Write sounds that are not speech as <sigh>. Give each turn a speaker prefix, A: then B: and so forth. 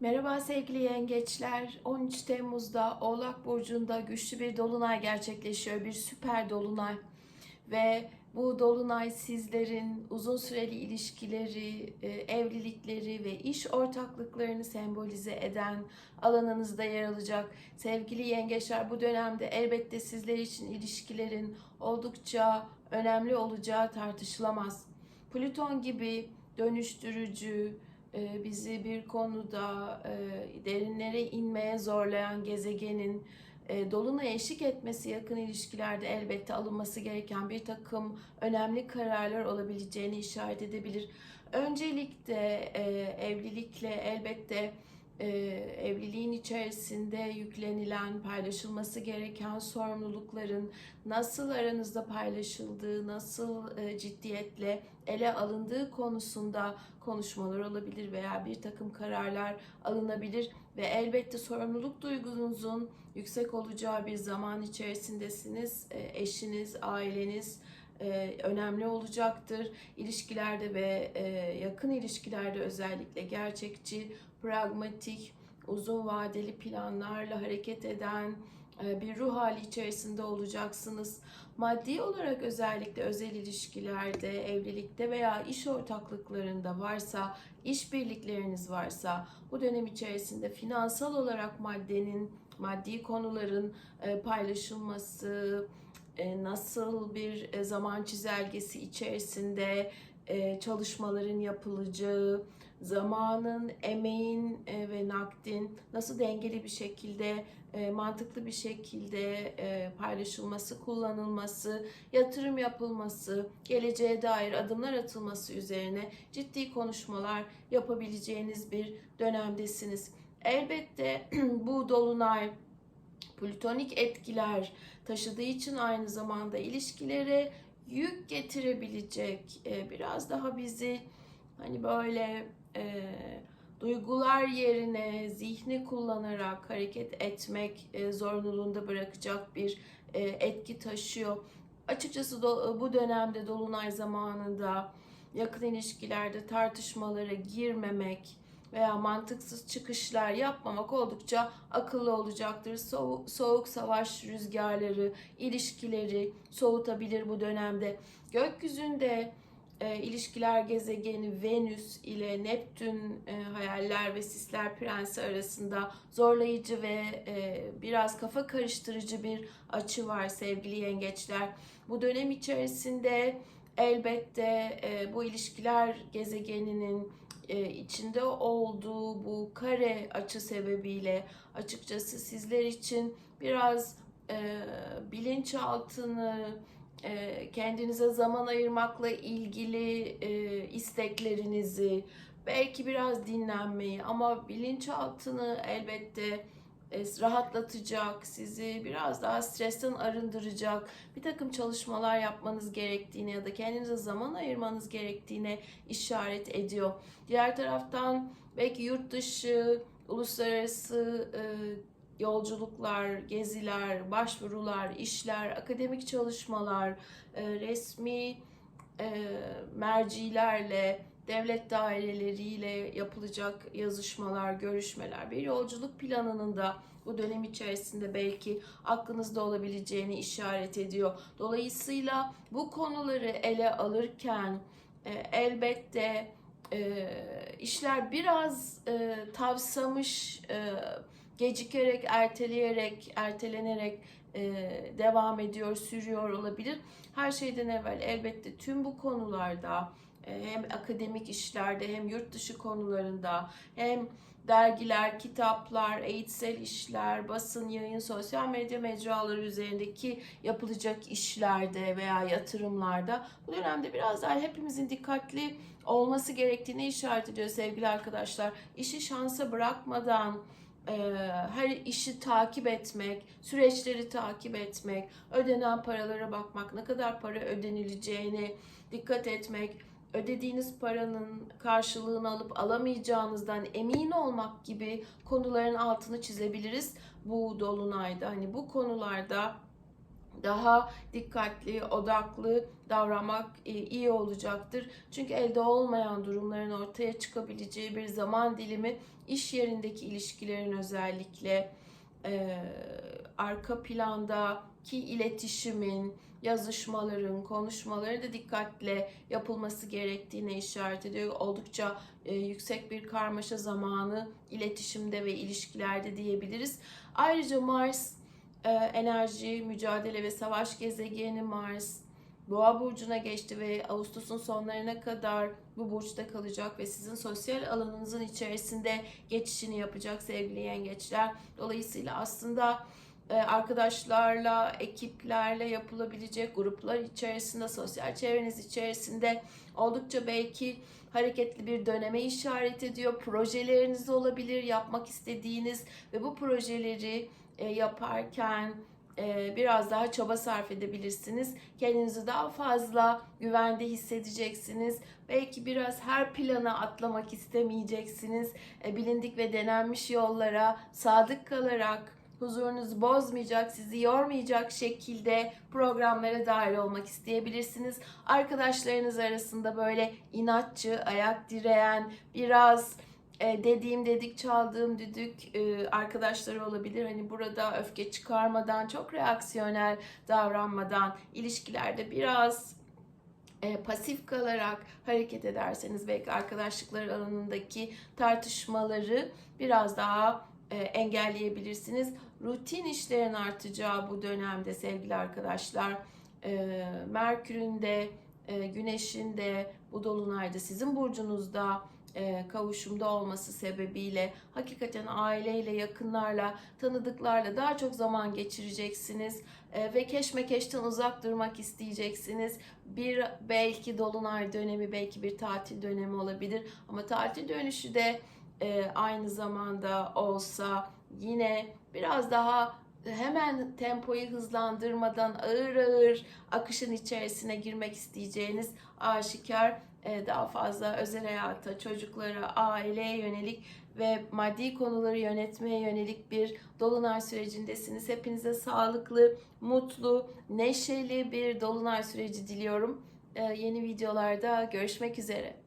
A: Merhaba sevgili yengeçler. 13 Temmuz'da Oğlak Burcu'nda güçlü bir dolunay gerçekleşiyor. Bir süper dolunay. Ve bu dolunay sizlerin uzun süreli ilişkileri, e, evlilikleri ve iş ortaklıklarını sembolize eden alanınızda yer alacak. Sevgili yengeçler bu dönemde elbette sizler için ilişkilerin oldukça önemli olacağı tartışılamaz. Plüton gibi dönüştürücü, bizi bir konuda e, derinlere inmeye zorlayan gezegenin e, dolunay eşlik etmesi yakın ilişkilerde elbette alınması gereken bir takım önemli kararlar olabileceğini işaret edebilir. Öncelikle evlilikle elbette evliliğin içerisinde yüklenilen, paylaşılması gereken sorumlulukların nasıl aranızda paylaşıldığı, nasıl ciddiyetle ele alındığı konusunda konuşmalar olabilir veya bir takım kararlar alınabilir ve elbette sorumluluk duygunuzun yüksek olacağı bir zaman içerisindesiniz. Eşiniz, aileniz önemli olacaktır. İlişkilerde ve yakın ilişkilerde özellikle gerçekçi, pragmatik, uzun vadeli planlarla hareket eden bir ruh hali içerisinde olacaksınız. Maddi olarak özellikle özel ilişkilerde, evlilikte veya iş ortaklıklarında varsa, işbirlikleriniz varsa bu dönem içerisinde finansal olarak maddenin, maddi konuların paylaşılması, nasıl bir zaman çizelgesi içerisinde çalışmaların yapılacağı, zamanın, emeğin ve nakdin nasıl dengeli bir şekilde, mantıklı bir şekilde paylaşılması, kullanılması, yatırım yapılması, geleceğe dair adımlar atılması üzerine ciddi konuşmalar yapabileceğiniz bir dönemdesiniz. Elbette <clears throat> bu dolunay plütonik etkiler taşıdığı için aynı zamanda ilişkilere yük getirebilecek, biraz daha bizi hani böyle e, duygular yerine zihni kullanarak hareket etmek e, zorunluluğunda bırakacak bir e, etki taşıyor. Açıkçası do, bu dönemde dolunay zamanında yakın ilişkilerde tartışmalara girmemek veya mantıksız çıkışlar yapmamak oldukça akıllı olacaktır. Soğuk, soğuk savaş rüzgarları, ilişkileri soğutabilir bu dönemde. Gökyüzünde e, ilişkiler gezegeni Venüs ile Neptün e, hayaller ve sisler prensi arasında zorlayıcı ve e, biraz kafa karıştırıcı bir açı var sevgili yengeçler. Bu dönem içerisinde elbette e, bu ilişkiler gezegeninin e, içinde olduğu bu kare açı sebebiyle açıkçası sizler için biraz e, bilinçaltını e, kendinize zaman ayırmakla ilgili e, isteklerinizi, belki biraz dinlenmeyi ama bilinçaltını elbette rahatlatacak, sizi biraz daha stresten arındıracak bir takım çalışmalar yapmanız gerektiğini ya da kendinize zaman ayırmanız gerektiğine işaret ediyor. Diğer taraftan belki yurt dışı, uluslararası yolculuklar, geziler, başvurular, işler, akademik çalışmalar, e, resmi e, mercilerle, devlet daireleriyle yapılacak yazışmalar, görüşmeler, bir yolculuk planının da bu dönem içerisinde belki aklınızda olabileceğini işaret ediyor. Dolayısıyla bu konuları ele alırken e, elbette işler biraz tavsamış, gecikerek, erteleyerek, ertelenerek e, devam ediyor, sürüyor olabilir. Her şeyden evvel elbette tüm bu konularda e, hem akademik işlerde hem yurt dışı konularında hem dergiler, kitaplar, eğitsel işler, basın, yayın, sosyal medya mecraları üzerindeki yapılacak işlerde veya yatırımlarda bu dönemde biraz daha hepimizin dikkatli olması gerektiğini işaret ediyor sevgili arkadaşlar. İşi şansa bırakmadan, e, her işi takip etmek, süreçleri takip etmek, ödenen paralara bakmak, ne kadar para ödenileceğine dikkat etmek, ödediğiniz paranın karşılığını alıp alamayacağınızdan emin olmak gibi konuların altını çizebiliriz bu dolunayda. Hani bu konularda daha dikkatli, odaklı davranmak e, iyi olacaktır. Çünkü elde olmayan durumların ortaya çıkabileceği bir zaman dilimi iş yerindeki ilişkilerin özellikle e, arka plandaki iletişimin, yazışmaların, konuşmaları da dikkatle yapılması gerektiğine işaret ediyor. Oldukça e, yüksek bir karmaşa zamanı iletişimde ve ilişkilerde diyebiliriz. Ayrıca Mars e, enerji, mücadele ve savaş gezegeni Mars Boğa burcuna geçti ve Ağustos'un sonlarına kadar bu burçta kalacak ve sizin sosyal alanınızın içerisinde geçişini yapacak sevgili yengeçler. Dolayısıyla aslında arkadaşlarla, ekiplerle yapılabilecek gruplar içerisinde, sosyal çevreniz içerisinde oldukça belki hareketli bir döneme işaret ediyor. Projeleriniz olabilir, yapmak istediğiniz ve bu projeleri e, yaparken e, biraz daha çaba sarf edebilirsiniz. Kendinizi daha fazla güvende hissedeceksiniz. Belki biraz her plana atlamak istemeyeceksiniz. E, Bilindik ve denenmiş yollara sadık kalarak huzurunuzu bozmayacak, sizi yormayacak şekilde programlara dahil olmak isteyebilirsiniz. Arkadaşlarınız arasında böyle inatçı, ayak direyen, biraz e, dediğim dedik çaldığım düdük e, arkadaşları olabilir. Hani burada öfke çıkarmadan, çok reaksiyonel davranmadan ilişkilerde biraz e, pasif kalarak hareket ederseniz belki arkadaşlıklar alanındaki tartışmaları biraz daha engelleyebilirsiniz. Rutin işlerin artacağı bu dönemde sevgili arkadaşlar e, Merkür'ün de e, Güneş'in de bu dolunayda sizin burcunuzda e, kavuşumda olması sebebiyle hakikaten aileyle, yakınlarla, tanıdıklarla daha çok zaman geçireceksiniz E, ve keşmekeşten uzak durmak isteyeceksiniz. Bir belki dolunay dönemi, belki bir tatil dönemi olabilir ama tatil dönüşü de e, aynı zamanda olsa yine biraz daha hemen tempoyu hızlandırmadan ağır ağır akışın içerisine girmek isteyeceğiniz aşikar e, daha fazla özel hayata, çocuklara, aileye yönelik ve maddi konuları yönetmeye yönelik bir dolunay sürecindesiniz. Hepinize sağlıklı, mutlu, neşeli bir dolunay süreci diliyorum. E, Yeni videolarda görüşmek üzere.